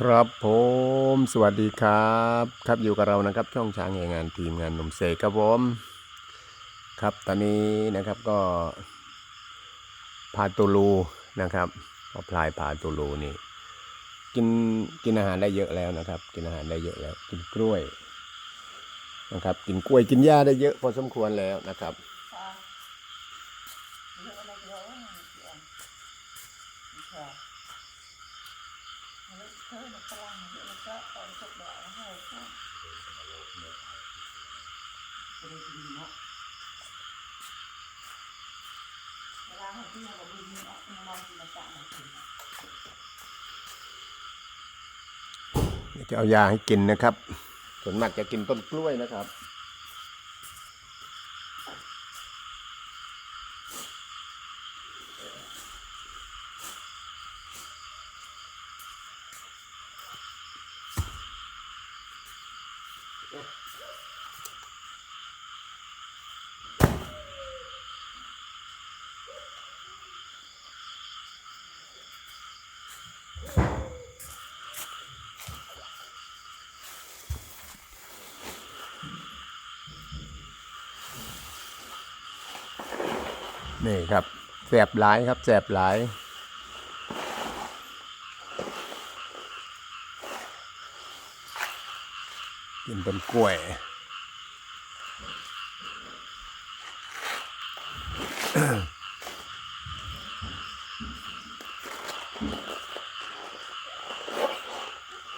ครับผมสวัสดีครับ ครับอยู่กับเรานะครับ ช่องช้างแห่งงานทีมงานหนุ่มเสกครับผมครับตอนนี้นะครับก็พาตูลูนะครับพอพลายพาตูลูนี่ กินกินอาหารได้เยอะแล้วนะครับ กินอาหารได้เยอะแล้ว กินกล้วยนะครับ กินกล้วยกินหญ้าได้เยอะพอสมควรแล้วนะครับค่ะ เยอะอะไรเยอะวะเนี่ยเดี๋ยวค่ะแล้วเนี่ยกำลังเยอะแล้วก็ตอนจบแล้วให้ค่ะจะได้ดีเนาะเวลาให้พี่เราดูนี่เนาะมองกินมาจากไหนถึงจะเอายาให้กินนะครับ ส่วนมากจะกินต้นกล้วยนะครับ นี่ครับแสบหลายครับแสบหลายกินต้นกล้วย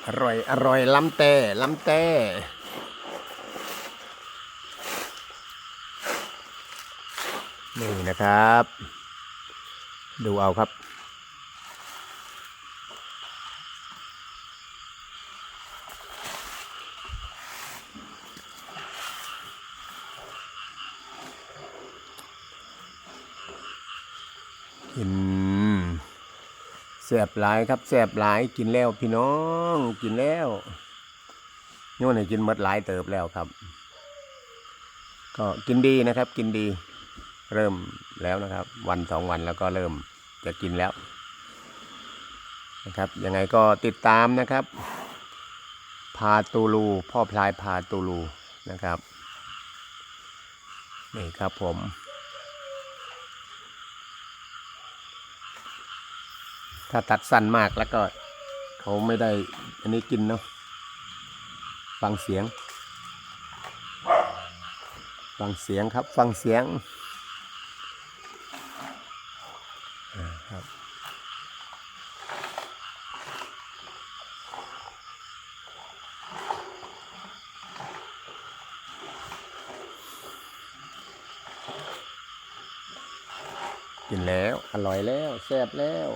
อร่อย อร่อยล้ำแต่ล้ำแต่ นี่นะครับ ดูเอาครับ กินแสบหลายครับแสบหลายกินแล้วพี่น้องกินแล้วโน่นให้กินหมดหลายเติบแล้วครับ ก็กินดีนะครับ กินดี เริ่มแล้วนะครับ วันสองวันแล้วก็เริ่มจะกินแล้วนะครับยังไงก็ติดตามนะครับ พาตูลูพ่อพลายพาตูลูนะครับนี่ครับผมถ้าตัดสั้นมากแล้วก็เขาไม่ได้อันนี้กินเนาะฟังเสียง ฟังเสียงครับ ฟังเสียง กินแล้ว อร่อยแล้วแซ่บแล้ว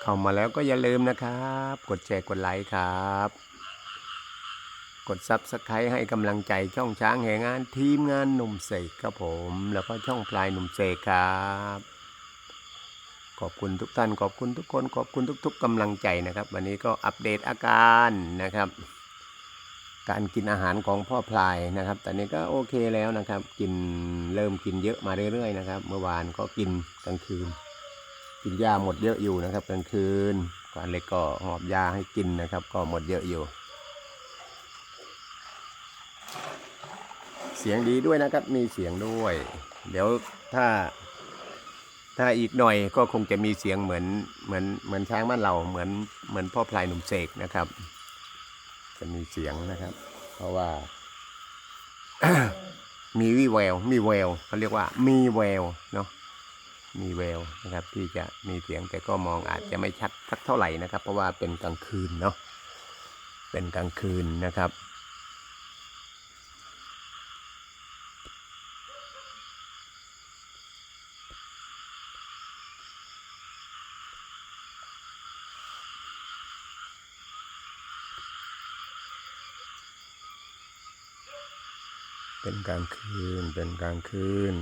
เข้ามาแล้วก็อย่าลืมนะครับ กดแชร์กดไลค์ครับ กดซับสไครต์ให้กำลังใจช่องช้างแห่งงานทีมงานหนุ่มเสกครับผม แล้วก็ช่องปลายหนุ่มเสกครับ ขอบคุณทุกท่านขอบคุณทุกคน ขอบคุณทุก ๆกำลังใจนะครับ วันนี้ก็อัปเดตอาการนะครับ การกินอาหารของพ่อพลายนะครับ ตอนนี้ก็โอเคแล้วนะครับ กินเริ่มกินเยอะมาเรื่อยๆนะครับ เมื่อวานก็กินกลางคืน กินหญ้าหมดเยอะอยู่นะครับ กลางคืนกวานเล็กก็หอบยาให้กินนะครับ ก็หมดเยอะอยู่ เสียงดีด้วยนะครับ มีเสียงด้วย เดี๋ยวถ้า ถ้าอีกหน่อยก็คงจะมีเสียงเหมือนเหมือนเหมือนช้างบ้านเราเหมือนเหมือนพ่อพลายหนุ่มเสกนะครับ จะมีเสียงนะครับ เพราะว่า มีวิแวว มีแววเขาเรียกว่า มีแววเนาะมีแววนะครับ ที่จะมีเสียงแต่ก็มองอาจจะไม่ชัดสักเท่าไหร่นะครับ เพราะว่าเป็นกลางคืนเนาะเป็นกลางคืนนะครับ เป็นกลางคืน เป็นกลางคืน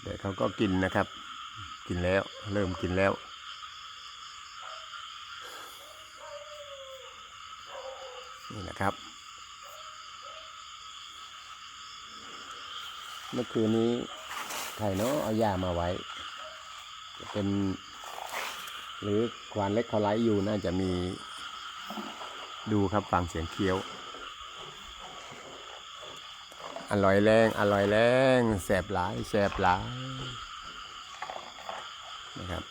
เดี๋ยวเขาก็กินนะครับ กินแล้ว เริ่มกินแล้ว นี่นะครับ เมื่อคืนนี้ใครเนาะเอายามาไว้จะเป็น หรือควานเล็กเขาไลฟ์อยู่น่าจะมี ดูครับฟังเสียงเคี้ยว อร่อยแรง อร่อยแรงแสบหลายแสบหลายนะครับ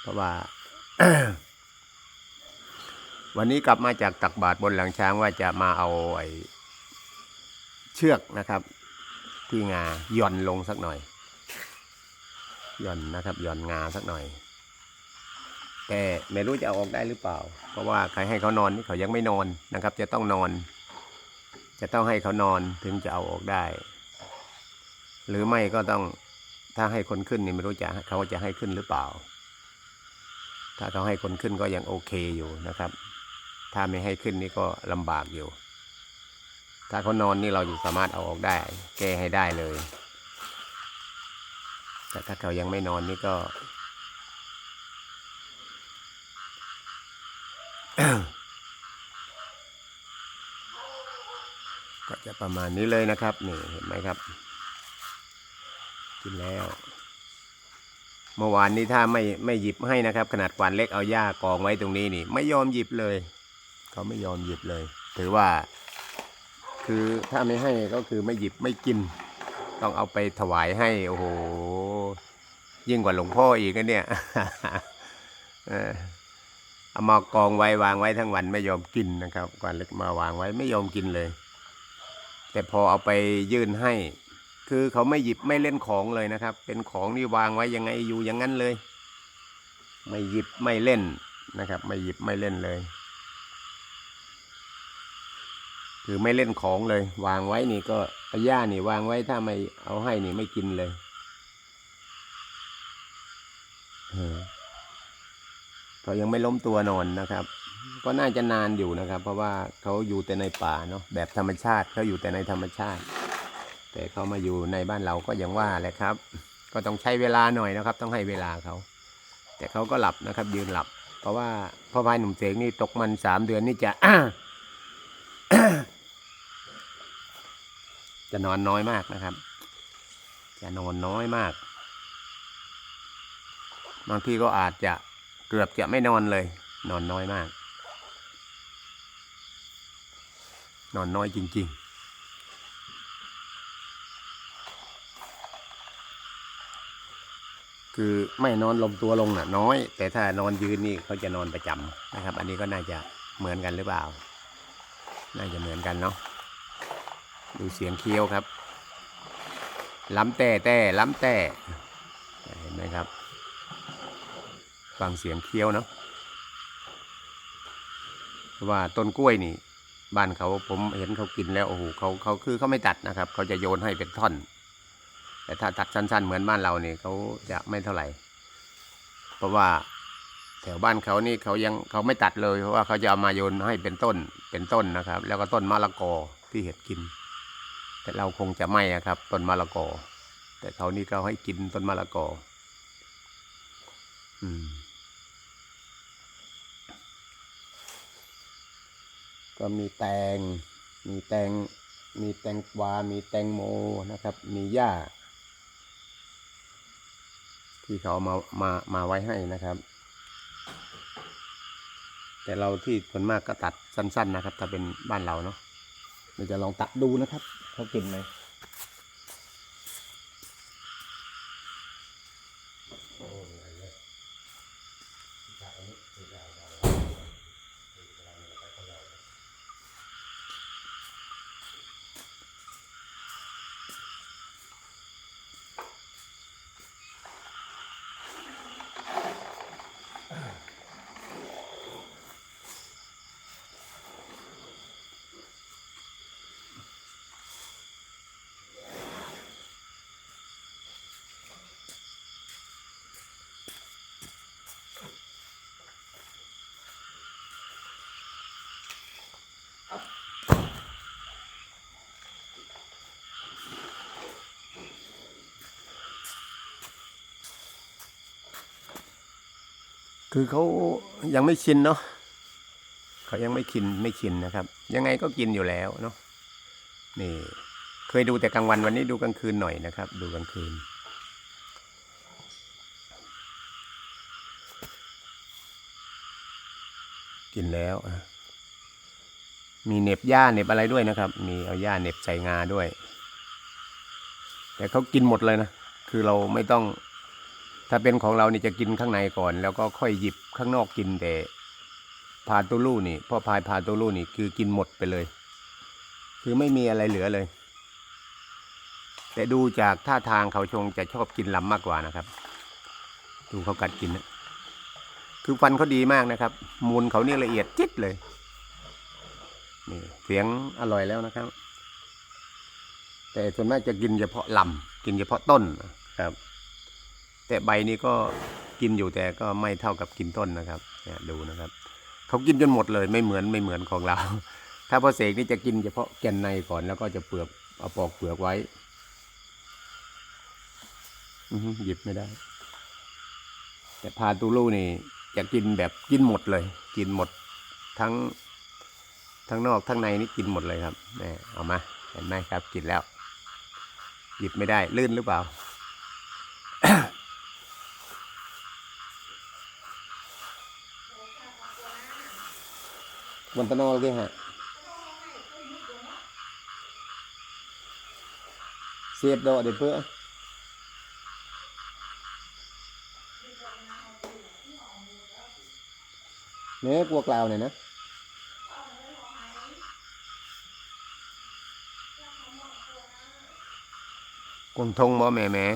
เพราะว่า วันนี้กลับมาจากตักบาทบนหลังช้างว่าจะมาเอาไอ้เชือกนะครับ ที่งาหย่อนลงสักหน่อยหย่อนนะครับหย่อนงาสักหน่อย แต่ไม่รู้จะเอาออกได้หรือเปล่า เพราะว่าใครให้เขานอนนี่เขายังไม่นอนนะครับ จะต้องนอน จะต้องให้เขานอนถึงจะเอาออกได้ หรือไม่ก็ต้องถ้าให้คนขึ้นนี่ไม่รู้จะเขาจะให้ขึ้นหรือเปล่า ถ้าเขาให้คนขึ้นก็ยังโอเคอยู่นะครับ ถ้าไม่ให้ขึ้นนี่ก็ลำบากอยู่ ถ้าเขานอนนี่เราอยู่สามารถเอาออกได้ แก้ให้ได้เลย แต่ถ้าเขายังไม่นอนนี่ก็ ก็จะ ประมาณนี้เลยนะครับนี่เห็นไหมครับ กินแล้ว เมื่อวานนี้ถ้าไม่ไม่หยิบให้นะครับ ขนาดกวานเล็กเอาหญ้ากองไว้ตรงนี้นี่ ไม่ยอมหยิบเลย เขาไม่ยอมหยิบเลย ถือว่า คือถ้าไม่ให้ก็คือไม่หยิบไม่กิน ต้องเอาไปถวายให้ โอ้โหยิ่งกว่าหลวงพ่ออีกนะเนี่ยเออเอามากองไว้วางไว้ทั้งวันไม่ยอมกินนะครับกวานเล็กมาวางไว้ไม่ยอมกินเลย แต่พอเอาไปยื่นให้ คือเขาไม่หยิบไม่เล่นของเลยนะครับ เป็นของที่วางไว้ยังไงอยู่อย่างนั้นเลย ไม่หยิบไม่เล่นนะครับ ไม่หยิบไม่เล่นเลย คือไม่เล่นของเลย วางไว้นี่ก็เอาย่านี่วางไว้ถ้าไม่เอาให้นี่ไม่กินเลยเออเขายังไม่ล้มตัวนอนนะครับ ก็น่าจะนานอยู่นะครับ เพราะว่าเขาอยู่แต่ในป่าเนาะแบบธรรมชาติเขาอยู่แต่ในธรรมชาติ แต่เขามาอยู่ในบ้านเราก็ยังว่าแหละครับ ก็ต้องใช้เวลาหน่อยนะครับ ต้องให้เวลาเขา แต่เขาก็หลับนะครับ ยืนหลับ เพราะว่าพ่อพายหนุ่มเสกนี่ตกมันสามเดือนนี่จะจะนอนน้อยมากนะครับ จะนอนน้อยมาก บางทีก็อาจจะเกือบจะไม่นอนเลย นอนน้อยมาก นอนน้อยจริง ๆคือไม่นอนลมตัวลงน่ะน้อย แต่ถ้านอนยืนนี่เขาจะนอนประจำนะครับ อันนี้ก็น่าจะเหมือนกันหรือเปล่า น่าจะเหมือนกันเนาะดูเสียงเคี้ยวครับ ล้ำแต่แต่ล้ำแต่เห็นไหมครับ ฟังเสียงเคี้ยวเนาะเพราะว่าต้นกล้วยนี่ บ้านเขาผมเห็นเขากินแล้วโอ้โหเขาเขาคือเขาไม่ตัดนะครับ เขาจะโยนให้เป็นท่อน แต่ถ้าตัดสั้น ๆ เหมือนบ้านเราเนี่ยเขาจะไม่เท่าไหร่ เพราะว่าแถวบ้านเขานี่เขายังเขาไม่ตัดเลย เพราะว่าเขาจะเอามาโยนให้เป็นต้นเป็นต้นนะครับ แล้วก็ต้นมะละกอที่เห็ดกิน แต่เราคงจะไม่อะครับ ต้นมะละกอ แต่เขานี่เขาให้กินต้นมะละกอ อืม ก็มีแตง มีแตง มีแตงกวา มีแตงโมนะครับ มีหญ้า ที่เขาเอามา มา มาไว้ให้นะครับ แต่เราที่คนมากก็ตัดสั้น ๆ นะครับ ถ้าเป็นบ้านเราเนาะเราจะลองตัดดูนะครับเขากินไหม คือเขายังไม่ชินเนาะเขายังไม่ชินไม่ชินนะครับ ยังไงก็กินอยู่แล้วเนาะนี่ เคยดูแต่กลางวันวันนี้ดูกลางคืนหน่อยนะครับ ดูกลางคืน กินแล้วมีเน็บหญ้าเน็บอะไรด้วยนะครับ มีเอาหญ้าเน็บใส่งาด้วย แต่เขากินหมดเลยนะ คือเราไม่ต้อง ถ้าเป็นของเรานี่จะกินข้างในก่อน แล้วก็ค่อยหยิบข้างนอกกินแต่พาตูลูนี่พ่อพายพาตูลูนี่คือกินหมดไปเลย คือไม่มีอะไรเหลือเลย แต่ดูจากท่าทางเขาชงจะชอบกินลำมากกว่านะครับ ดูเขากัดกินนะคือฟันเขาดีมากนะครับ มูลเขานี่ละเอียดจิ๊ดเลยนี่เสียงอร่อยแล้วนะครับ แต่ส่วนมากจะกินเฉพาะลำกินเฉพาะต้นครับ แต่ใบนี้ก็กินอยู่แต่ก็ไม่เท่ากับกินต้นนะครับเนี่ยดูนะครับเขากินจนหมดเลยไม่เหมือนไม่เหมือนของเรา ถ้าพ่อเสกนี่จะกินเฉพาะแกนในก่อนแล้วก็จะเปลือกเอาปอกเปลือกไว้อือหือหยิบไม่ได้ แต่พาตูลูนี่จะกินแบบกินหมดเลย กินหมดทั้งทั้งนอกทั้งในนี่กินหมดเลยครับแม่เอามาเห็นไหมครับ กินแล้ว หยิบไม่ได้ลื่นหรือเปล่า มันตะนอลกี่ฮะเสียบดอกเดี๋ยวเพื่อเนี่ยกลัวกล่าวหน่อยนะกงทงบ่แม่แม่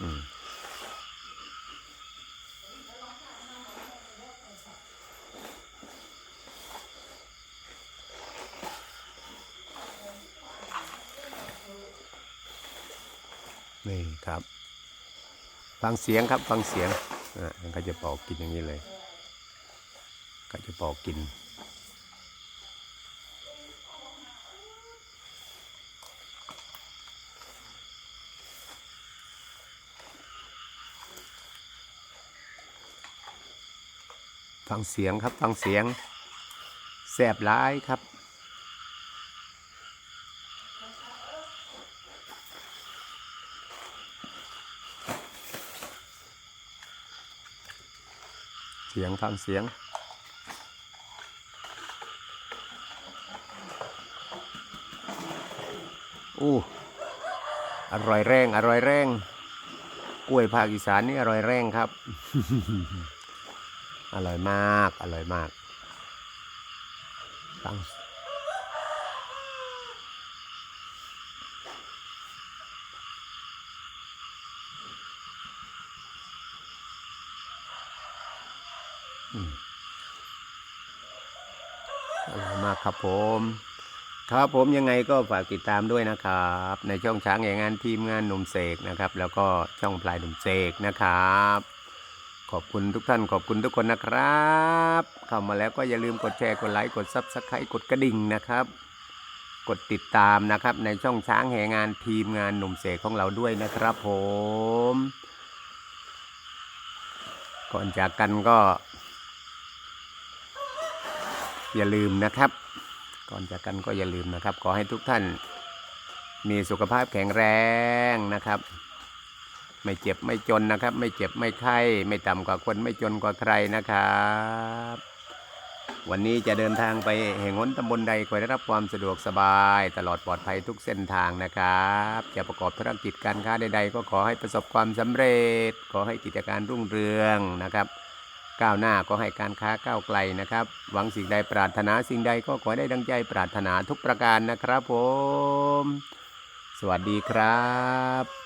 อืม นี่ครับ ฟังเสียงครับฟังเสียงอะมันก็จะป่ากินอย่างนี้เลย ก็จะป่ากินฟังเสียงครับฟังเสียงแสบร้ายครับ สียงฟังเสียงอู้อร่อยแรงอร่อยแรงกล้วยภาคอีสานนี่อร่อยแรงครับ อร่อยมาก อร่อยมากฟัง อร่อยมากครับผม ครับผมยังไงก็ฝากติดตามด้วยนะครับ ในช่องช้างอย่างงานทีมงานหนุ่มเสกนะครับ แล้วก็ช่องพลายหนุ่มเสกนะครับ ขอบคุณทุกท่านขอบคุณทุกคนนะครับเข้ามาแล้วก็อย่าลืมกดแชร์กดไลค์กดซับสไครต์กดกระดิ่งนะครับ กดติดตามนะครับ ในช่องช้างแห่งานทีมงานหนุ่มเสกของเราด้วยนะครับผม ก่อนจากกันก็ อย่าลืมนะครับ ก่อนจากกันก็อย่าลืมนะครับ ขอให้ทุกท่านมีสุขภาพแข็งแรงนะครับ ไม่เจ็บไม่จนนะครับ ไม่เจ็บไม่ไข้ไม่ต่ำกว่าคนไม่จนกว่าใครนะครับ วันนี้จะเดินทางไปแห่งหนตำบลใดขอได้รับความสะดวกสบาย ตลอดปลอดภัยทุกเส้นทางนะครับ จะประกอบธุรกิจการค้าใด ๆ ก็ขอให้ประสบความสำเร็จ ขอให้กิจการรุ่งเรืองนะครับ ก้าวหน้าก็ให้การค้าก้าวไกลนะครับ หวังสิ่งใดปรารถนาสิ่งใดก็ขอได้ดังใจปรารถนาทุกประการนะครับผม สวัสดีครับ